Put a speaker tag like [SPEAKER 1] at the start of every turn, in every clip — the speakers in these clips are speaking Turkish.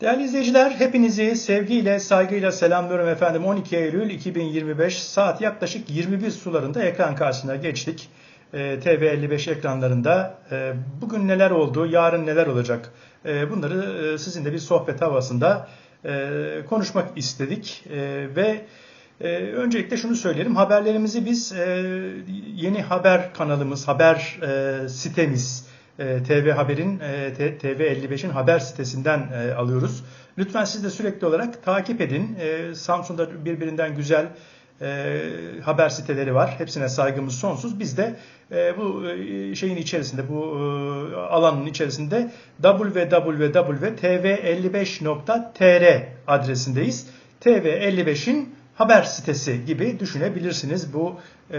[SPEAKER 1] Değerli izleyiciler, hepinizi sevgiyle, saygıyla selamlıyorum efendim. 12 Eylül 2025 saat yaklaşık 21 sularında ekran karşısına geçtik. Ee, TV55 ekranlarında e, bugün neler oldu, yarın neler olacak e, bunları e, sizinle bir sohbet havasında e, konuşmak istedik. E, ve e, öncelikle şunu söyleyelim, haberlerimizi biz e, yeni haber kanalımız, haber e, sitemiz, e, TV Haber'in e, T- TV55'in haber sitesinden e, alıyoruz. Lütfen siz de sürekli olarak takip edin. E, Samsun'da birbirinden güzel haber siteleri var. Hepsine saygımız sonsuz. Biz de bu şeyin içerisinde, bu alanın içerisinde www.tv55.tr adresindeyiz. TV55'in haber sitesi gibi düşünebilirsiniz bu e,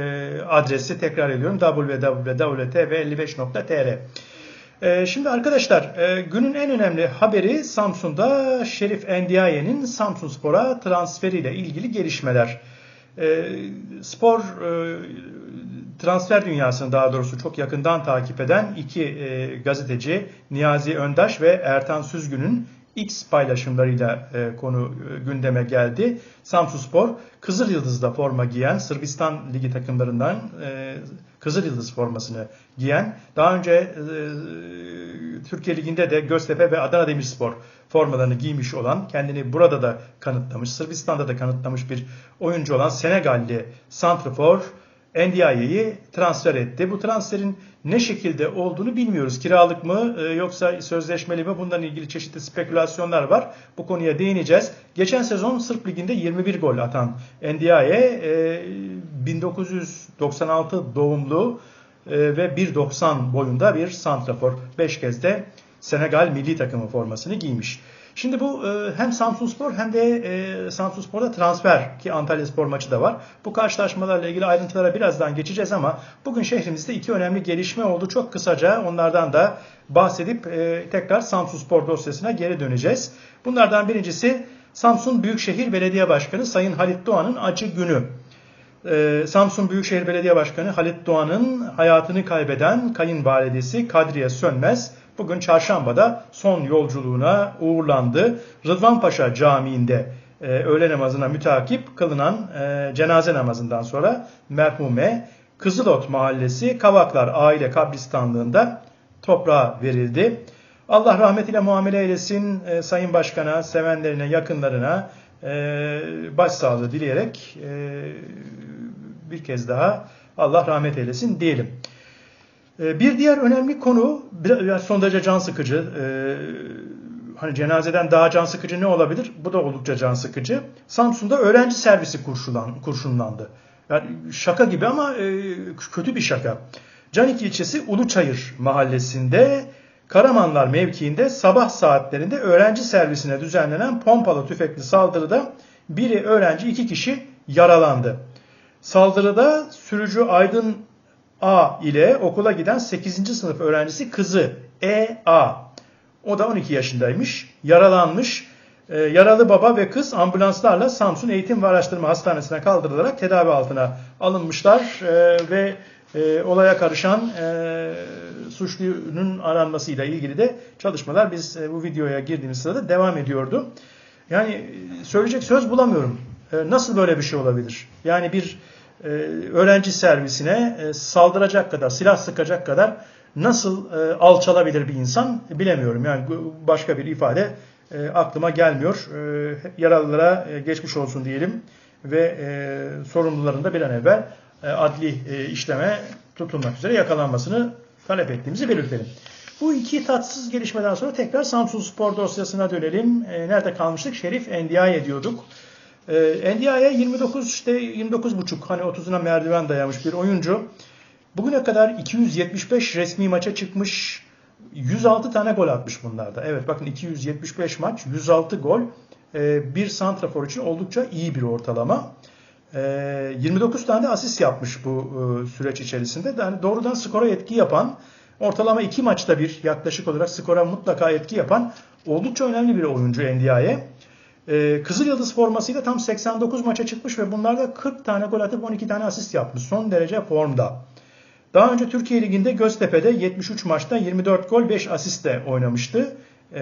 [SPEAKER 1] adresi. Tekrar ediyorum www.tv55.tr ee, Şimdi arkadaşlar e, günün en önemli haberi Samsun'da Şerif Endiaye'nin Samsun Spor'a transferiyle ilgili gelişmeler. Ee, Spor e, transfer dünyasını daha doğrusu çok yakından takip eden iki e, gazeteci Niyazi Öndaş ve Ertan Süzgün'ün X paylaşımlarıyla e, konu e, gündeme geldi. Samsun Spor Kızıl Yıldız'da forma giyen Sırbistan Ligi takımlarından e, Kızıl Yıldız formasını giyen daha önce e, Türkiye Ligi'nde de Göztepe ve Adana Demirspor formalarını giymiş olan kendini burada da kanıtlamış Sırbistan'da da kanıtlamış bir oyuncu olan Senegalli Santrfor Ndiaye'yi transfer etti. Bu transferin ne şekilde olduğunu bilmiyoruz. Kiralık mı e, yoksa sözleşmeli mi? Bundan ilgili çeşitli spekülasyonlar var. Bu konuya değineceğiz. Geçen sezon Sırp Ligi'nde 21 gol atan Ndiaye e, 1996 doğumlu e, ve 1.90 boyunda bir santrafor. 5 kez de Senegal milli takımı formasını giymiş. Şimdi bu e, hem Samsunspor hem de e, Samsunspor'da transfer ki Antalya Spor maçı da var. Bu karşılaşmalarla ilgili ayrıntılara birazdan geçeceğiz ama bugün şehrimizde iki önemli gelişme oldu. Çok kısaca onlardan da bahsedip e, tekrar Samsunspor dosyasına geri döneceğiz. Bunlardan birincisi Samsun Büyükşehir Belediye Başkanı Sayın Halit Doğan'ın acı günü. Ee, Samsun Büyükşehir Belediye Başkanı Halit Doğan'ın hayatını kaybeden kayınvalidesi Kadriye Sönmez bugün çarşambada son yolculuğuna uğurlandı. Rıdvanpaşa Camii'nde e, öğle namazına mütakip kılınan e, cenaze namazından sonra merhume Kızılot Mahallesi Kavaklar Aile Kabristanlığı'nda toprağa verildi. Allah rahmetiyle muamele eylesin e, Sayın Başkan'a, sevenlerine, yakınlarına e, başsağlığı dileyerek e, bir kez daha Allah rahmet eylesin diyelim. E, bir diğer önemli konu biraz son derece can sıkıcı. E, hani cenazeden daha can sıkıcı ne olabilir? Bu da oldukça can sıkıcı. Samsun'da öğrenci servisi kurşulan, kurşunlandı. Yani şaka gibi ama e, kötü bir şaka. Canik ilçesi Uluçayır mahallesinde Karamanlar mevkiinde sabah saatlerinde öğrenci servisine düzenlenen pompalı tüfekli saldırıda biri öğrenci iki kişi yaralandı. Saldırıda sürücü Aydın A ile okula giden 8. sınıf öğrencisi kızı E A. O da 12 yaşındaymış. Yaralanmış. Ee, yaralı baba ve kız ambulanslarla Samsun Eğitim ve Araştırma Hastanesi'ne kaldırılarak tedavi altına alınmışlar Ee, ve e, olaya karışan e, suçlunun aranmasıyla ilgili de çalışmalar biz e, bu videoya girdiğimiz sırada devam ediyordu. Yani e, söyleyecek söz bulamıyorum. E, nasıl böyle bir şey olabilir? Yani bir e, öğrenci servisine e, saldıracak kadar, silah sıkacak kadar nasıl e, alçalabilir bir insan bilemiyorum. Yani başka bir ifade aklıma gelmiyor. Yaralılara geçmiş olsun diyelim ve sorumluların da bir an evvel adli işleme tutulmak üzere yakalanmasını talep ettiğimizi belirtelim. Bu iki tatsız gelişmeden sonra tekrar Samsun Spor dosyasına dönelim. Nerede kalmıştık? Şerif Endiaye diyorduk. E, Ndiaye 29 işte 29 buçuk hani 30'una merdiven dayamış bir oyuncu. Bugüne kadar 275 resmi maça çıkmış. 106 tane gol atmış bunlarda. Evet bakın 275 maç, 106 gol. E, bir santrafor için oldukça iyi bir ortalama. E, 29 tane de asist yapmış bu e, süreç içerisinde. Yani doğrudan skora etki yapan, ortalama 2 maçta bir yaklaşık olarak skora mutlaka etki yapan oldukça önemli bir oyuncu Ndiaye. Ee, Kızıl Yıldız formasıyla tam 89 maça çıkmış ve bunlarda 40 tane gol atıp 12 tane asist yapmış. Son derece formda. Daha önce Türkiye Ligi'nde Göztepe'de 73 maçta 24 gol 5 asistle oynamıştı. E,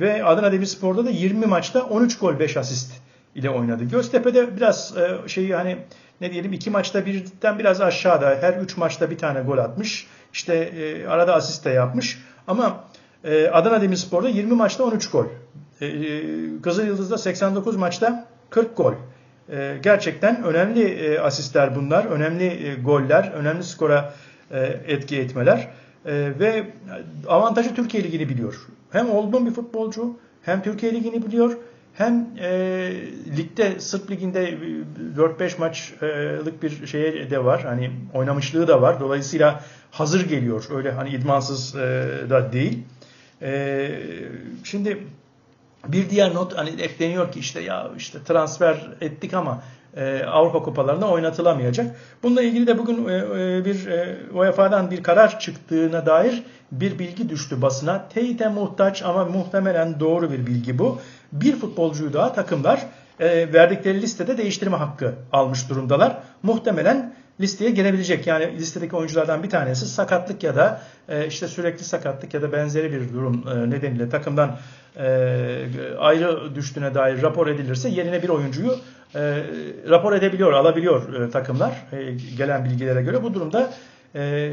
[SPEAKER 1] ve Adana Demirspor'da da 20 maçta 13 gol 5 asist ile oynadı. Göztepe'de biraz e, şeyi hani ne diyelim iki maçta birden biraz aşağıda. Her üç maçta bir tane gol atmış. İşte e, arada asist de yapmış. Ama e, Adana Demirspor'da 20 maçta 13 gol. E, e, Kızıl Yıldız'da 89 maçta 40 gol. E, gerçekten önemli asistler bunlar. Önemli goller. Önemli skora etki etmeler. Ve avantajı Türkiye Ligi'ni biliyor. Hem olgun bir futbolcu hem Türkiye Ligi'ni biliyor hem e, ligde Sırp liginde 4-5 maçlık bir şeye de var. Hani oynamışlığı da var. Dolayısıyla hazır geliyor. Öyle hani idmansız da değil. E, şimdi bir diğer not hani ekleniyor ki işte ya işte transfer ettik ama e, Avrupa kupalarında oynatılamayacak. Bununla ilgili de bugün e, e, bir e, UEFA'dan bir karar çıktığına dair bir bilgi düştü basına. Teyite muhtaç ama muhtemelen doğru bir bilgi bu. Bir futbolcuyu daha takımlar e, verdikleri listede değiştirme hakkı almış durumdalar. Muhtemelen listeye gelebilecek. Yani listedeki oyunculardan bir tanesi sakatlık ya da e, işte sürekli sakatlık ya da benzeri bir durum e, nedeniyle takımdan e, ayrı düştüğüne dair rapor edilirse yerine bir oyuncuyu rapor edebiliyor, alabiliyor takımlar gelen bilgilere göre. Bu durumda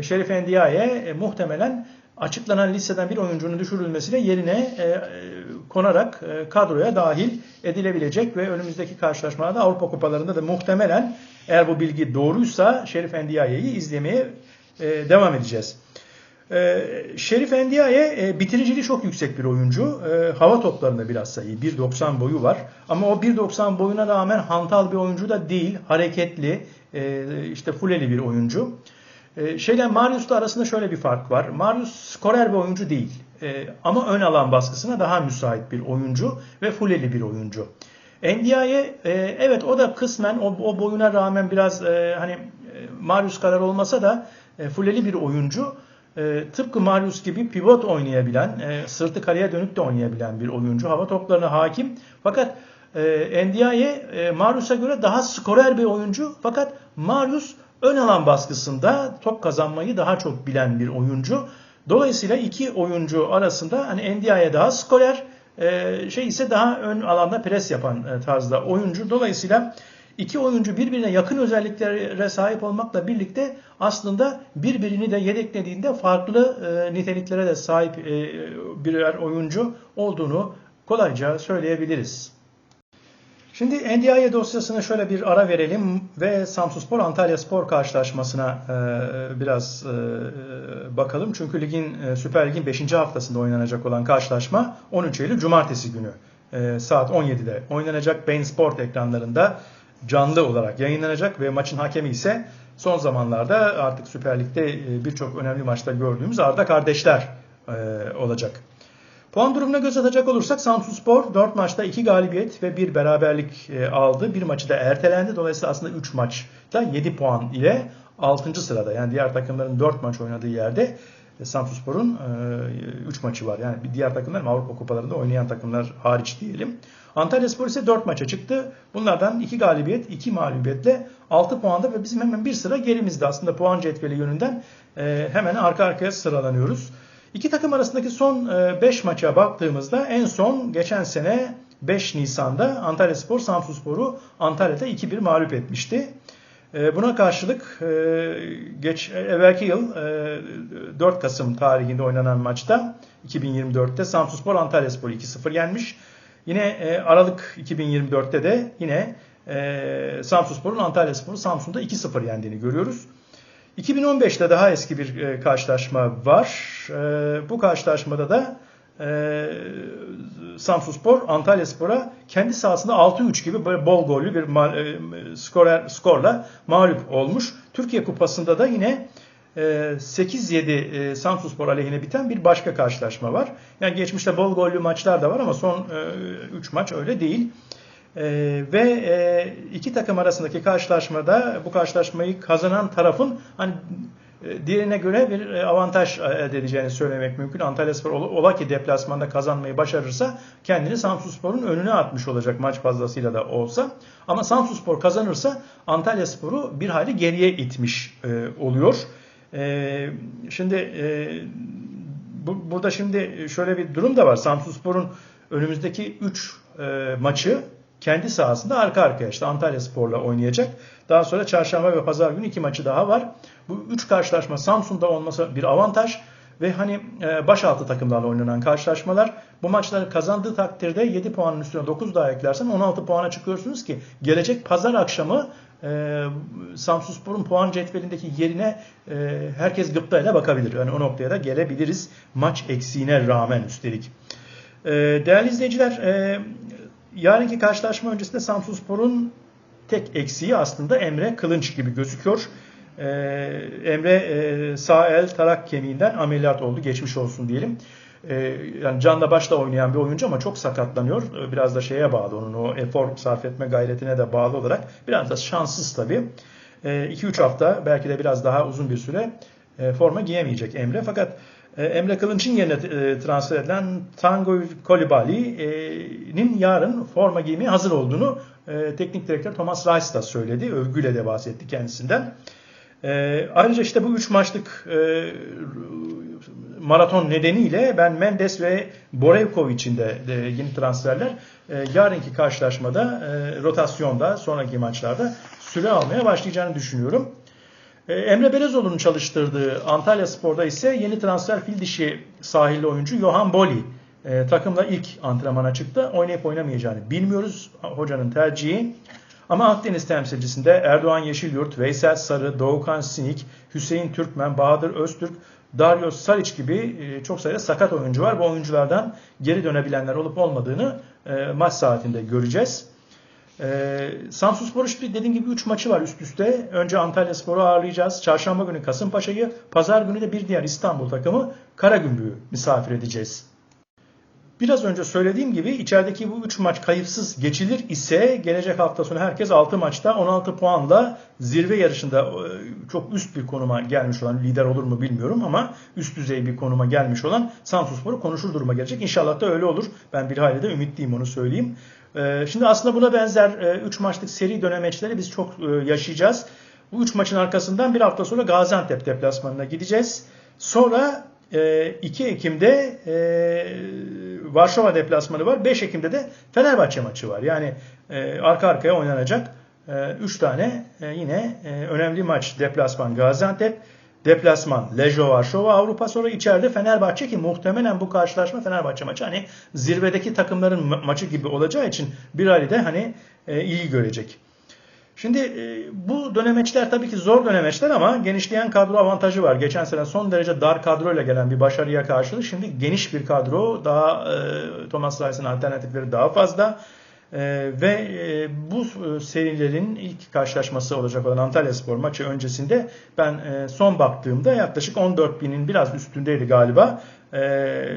[SPEAKER 1] Şerif Endiaye e, muhtemelen açıklanan listeden bir oyuncunun düşürülmesiyle yerine e, konarak e, kadroya dahil edilebilecek ve önümüzdeki karşılaşmalarda Avrupa Kupalarında da muhtemelen eğer bu bilgi doğruysa Şerif Endiaye'yi izlemeye e, devam edeceğiz. E, Şerif Endiaye e, bitiriciliği çok yüksek bir oyuncu. E, hava toplarında biraz sayı. 1.90 boyu var. Ama o 1.90 boyuna rağmen hantal bir oyuncu da değil. Hareketli, e, işte fuleli bir oyuncu. E, şeyle Marius'la arasında şöyle bir fark var. Marius skorer bir oyuncu değil. E, ama ön alan baskısına daha müsait bir oyuncu ve fuleli bir oyuncu. Ndiaye e, evet o da kısmen o, o boyuna rağmen biraz e, hani e, Marius kadar olmasa da e, fuleli bir oyuncu. E, tıpkı Marius gibi pivot oynayabilen, e, sırtı kaleye dönüp de oynayabilen bir oyuncu. Hava toplarına hakim. Fakat e, Ndiaye e, Marius'a göre daha skorer bir oyuncu. Fakat Marius ön alan baskısında top kazanmayı daha çok bilen bir oyuncu. Dolayısıyla iki oyuncu arasında hani Ndiaye daha skorer, e, şey ise daha ön alanda pres yapan e, tarzda oyuncu. Dolayısıyla iki oyuncu birbirine yakın özelliklere sahip olmakla birlikte aslında birbirini de yedeklediğinde farklı e, niteliklere de sahip birer oyuncu olduğunu kolayca söyleyebiliriz. Şimdi NDI'ye dosyasına şöyle bir ara verelim ve Samsunspor Antalya Spor karşılaşmasına e, biraz e, bakalım. Çünkü ligin e, Süper Lig'in 5. haftasında oynanacak olan karşılaşma 13 Eylül Cumartesi günü e, saat 17'de oynanacak. Bein Sport ekranlarında canlı olarak yayınlanacak ve maçın hakemi ise son zamanlarda artık Süper Lig'de e, birçok önemli maçta gördüğümüz Arda kardeşler e, olacak. Puan durumuna göz atacak olursak Samsunspor 4 maçta 2 galibiyet ve 1 beraberlik e, aldı. Bir maçı da ertelendi. Dolayısıyla aslında 3 maçta 7 puan ile 6. sırada. Yani diğer takımların 4 maç oynadığı yerde e, Samsunspor'un 3 e, maçı var. Yani diğer takımlar Avrupa kupalarında oynayan takımlar hariç diyelim. Antalya Spor ise 4 maça çıktı. Bunlardan 2 galibiyet, 2 mağlubiyetle 6 puanda ve bizim hemen bir sıra gerimizde. Aslında puan cetveli yönünden hemen arka arkaya sıralanıyoruz. İki takım arasındaki son 5 e, maça baktığımızda en son geçen sene 5 Nisan'da Antalya Spor Samsunspor'u Antalya'da 2-1 mağlup etmişti. E, buna karşılık e, geç evvelki yıl 4 Kasım tarihinde oynanan maçta 2024'te Samsunspor Antalya Spor 2-0 yenmiş. Yine Aralık 2024'te de yine Samsunspor'un Antalya Spor'u Samsun'da 2-0 yendiğini görüyoruz. 2015'te daha eski bir e, karşılaşma var. E, bu karşılaşmada da e, Samsunspor Antalya Spor'a kendi sahasında 6-3 gibi bol gollü bir e, skorer, skorla mağlup olmuş. Türkiye Kupası'nda da yine 8-7 e, Samsunspor aleyhine biten bir başka karşılaşma var. Yani geçmişte bol gollü maçlar da var ama son 3 maç öyle değil. Ee, ve e, iki takım arasındaki karşılaşmada bu karşılaşmayı kazanan tarafın hani e, diğerine göre bir e, avantaj elde edeceğini söylemek mümkün. Antalya Spor ola ki deplasmanda kazanmayı başarırsa kendini Samsunspor'un önüne atmış olacak maç fazlasıyla da olsa. Ama Samsunspor kazanırsa Antalya Spor'u bir hayli geriye itmiş e, oluyor. E, şimdi e, bu, burada şimdi şöyle bir durum da var. Samsunspor'un önümüzdeki 3 e, maçı kendi sahasında arka arkaya işte Antalya Spor'la oynayacak. Daha sonra çarşamba ve pazar günü iki maçı daha var. Bu üç karşılaşma Samsun'da olması bir avantaj ve hani e, başaltı takımlarla oynanan karşılaşmalar bu maçları kazandığı takdirde 7 puanın üstüne 9 daha eklersen 16 puana çıkıyorsunuz ki gelecek pazar akşamı e, Samsunspor'un puan cetvelindeki yerine e, herkes gıptayla bakabilir. Yani o noktaya da gelebiliriz maç eksiğine rağmen üstelik. E, değerli izleyiciler e, yarınki karşılaşma öncesinde Samsunspor'un tek eksiği aslında Emre Kılınç gibi gözüküyor. Ee, Emre e, sağ el tarak kemiğinden ameliyat oldu. Geçmiş olsun diyelim. Ee, yani canla başla oynayan bir oyuncu ama çok sakatlanıyor. Ee, biraz da şeye bağlı onun o efor sarf etme gayretine de bağlı olarak. Biraz da şanssız tabii. 2-3 hafta belki de biraz daha uzun bir süre e, forma giyemeyecek Emre. Fakat Emre Kılınç'ın yerine e, transfer edilen Tango Kolibali'nin yarın forma giymeye hazır olduğunu e, teknik direktör Thomas Reis da söyledi. Övgüyle de bahsetti kendisinden. Ayrıca işte bu üç maçlık maraton nedeniyle ben Mendes ve Borevkovic'in de yeni transferler yarınki karşılaşmada rotasyonda sonraki maçlarda süre almaya başlayacağını düşünüyorum. Ee, Emre Belezoğlu'nun çalıştırdığı Antalya Spor'da ise yeni transfer fil dişi sahilli oyuncu Johan Boli e, takımla ilk antrenmana çıktı. Oynayıp oynamayacağını bilmiyoruz hocanın tercihi. Ama Akdeniz temsilcisinde Erdoğan Yeşilyurt, Veysel Sarı, Doğukan Sinik, Hüseyin Türkmen, Bahadır Öztürk, Dario Saric gibi e, çok sayıda sakat oyuncu var. Bu oyunculardan geri dönebilenler olup olmadığını e, maç saatinde göreceğiz. Ee, Samsun Spor dediğim gibi 3 maçı var üst üste. Önce Antalya Spor'u ağırlayacağız. Çarşamba günü Kasımpaşa'yı, pazar günü de bir diğer İstanbul takımı Karagümrük'ü misafir edeceğiz. Biraz önce söylediğim gibi içerideki bu 3 maç kayıpsız geçilir ise gelecek hafta sonu herkes 6 maçta 16 puanla zirve yarışında e, çok üst bir konuma gelmiş olan lider olur mu bilmiyorum ama üst düzey bir konuma gelmiş olan Samsunspor'u konuşur duruma gelecek. İnşallah da öyle olur. Ben bir hayli de ümitliyim onu söyleyeyim. E, şimdi aslında buna benzer 3 e, maçlık seri dönemeçleri biz çok yaşayacağız. Bu 3 maçın arkasından bir hafta sonra Gaziantep deplasmanına gideceğiz. Sonra 2 Ekim'de Varşova deplasmanı var. 5 Ekim'de de Fenerbahçe maçı var. Yani e, arka arkaya oynanacak 3 e, tane e, yine e, önemli maç. Deplasman Gaziantep, deplasman Lejio Varşova Avrupa sonra içeride Fenerbahçe ki muhtemelen bu karşılaşma Fenerbahçe maçı hani zirvedeki takımların ma- maçı gibi olacağı için bir de hani e, iyi görecek. Şimdi e, bu dönemeçler tabii ki zor dönemeçler ama genişleyen kadro avantajı var. Geçen sene son derece dar kadroyla gelen bir başarıya karşılık şimdi geniş bir kadro daha e, Thomas Rice'ın alternatifleri daha fazla. Ee, ve e, bu e, serilerin ilk karşılaşması olacak olan Antalya Spor maçı öncesinde ben e, son baktığımda yaklaşık 14 binin biraz üstündeydi galiba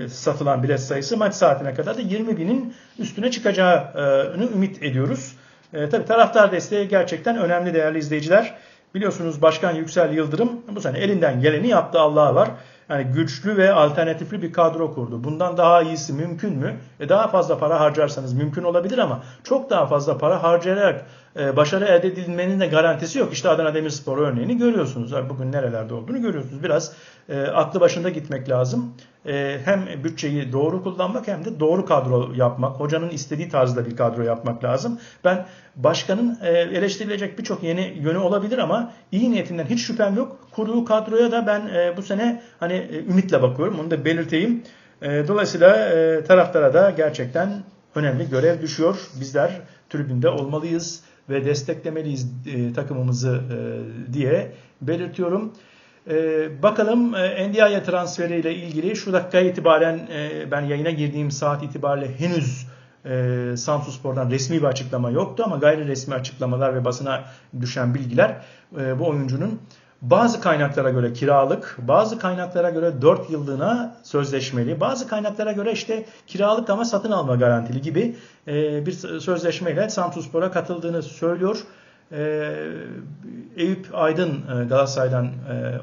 [SPEAKER 1] satılan bilet sayısı. Maç saatine kadar da 20 binin üstüne çıkacağını ümit ediyoruz. E, tabii taraftar desteği gerçekten önemli değerli izleyiciler. Biliyorsunuz Başkan Yüksel Yıldırım bu sene elinden geleni yaptı Allah'a var. Yani güçlü ve alternatifli bir kadro kurdu. Bundan daha iyisi mümkün mü? E daha fazla para harcarsanız mümkün olabilir ama çok daha fazla para harcayarak başarı elde edilmenin de garantisi yok. İşte Adana Demirspor örneğini görüyorsunuz. Bugün nerelerde olduğunu görüyorsunuz. Biraz e, aklı başında gitmek lazım. E, hem bütçeyi doğru kullanmak hem de doğru kadro yapmak. Hocanın istediği tarzda bir kadro yapmak lazım. Ben başkanın e, eleştirilecek birçok yeni yönü olabilir ama iyi niyetinden hiç şüphem yok. Kurduğu kadroya da ben bu sene hani ümitle bakıyorum. Onu da belirteyim. Dolayısıyla taraftara da gerçekten önemli görev düşüyor. Bizler tribünde olmalıyız ve desteklemeliyiz e, takımımızı e, diye belirtiyorum. E, bakalım e, NDI'ye transferiyle ilgili şu dakika itibaren e, ben yayına girdiğim saat itibariyle henüz e, Samsun Spor'dan resmi bir açıklama yoktu ama gayri resmi açıklamalar ve basına düşen bilgiler e, bu oyuncunun bazı kaynaklara göre kiralık, bazı kaynaklara göre 4 yıllığına sözleşmeli, bazı kaynaklara göre işte kiralık ama satın alma garantili gibi e, bir sözleşmeyle Samsunspor'a katıldığını söylüyor. E, Eyüp Aydın e, Galatasaray'dan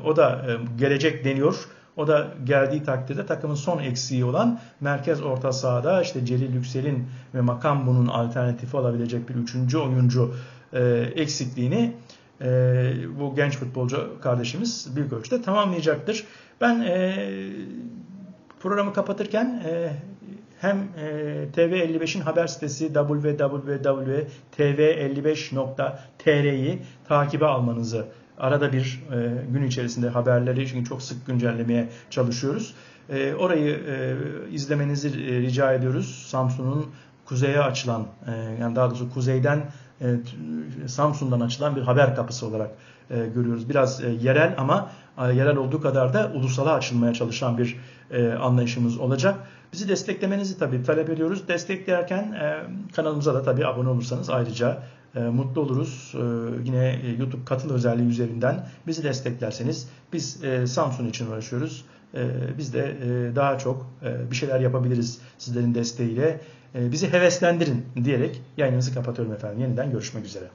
[SPEAKER 1] o da gelecek deniyor. O da geldiği takdirde takımın son eksiği olan merkez orta sahada işte Celil Yüksel'in ve Makambu'nun alternatifi olabilecek bir üçüncü oyuncu eksikliğini e, bu genç futbolcu kardeşimiz büyük ölçüde tamamlayacaktır. Ben e, Programı kapatırken e, hem e, TV55'in haber sitesi www.tv55.tr'yi takibe almanızı arada bir e, gün içerisinde haberleri çünkü çok sık güncellemeye çalışıyoruz. E, orayı e, izlemenizi e, rica ediyoruz. Samsun'un kuzeye açılan e, yani daha doğrusu kuzeyden Samsun'dan açılan bir haber kapısı olarak e, görüyoruz. Biraz e, yerel ama e, yerel olduğu kadar da ulusala açılmaya çalışan bir e, anlayışımız olacak. Bizi desteklemenizi tabii talep ediyoruz. Desteklerken e, kanalımıza da tabii abone olursanız ayrıca e, mutlu oluruz. E, yine e, YouTube katıl özelliği üzerinden bizi desteklerseniz biz e, Samsun için uğraşıyoruz. E, biz de e, daha çok e, bir şeyler yapabiliriz sizlerin desteğiyle. E, bizi heveslendirin diyerek yayınımızı kapatıyorum efendim. Yeniden görüşmek üzere.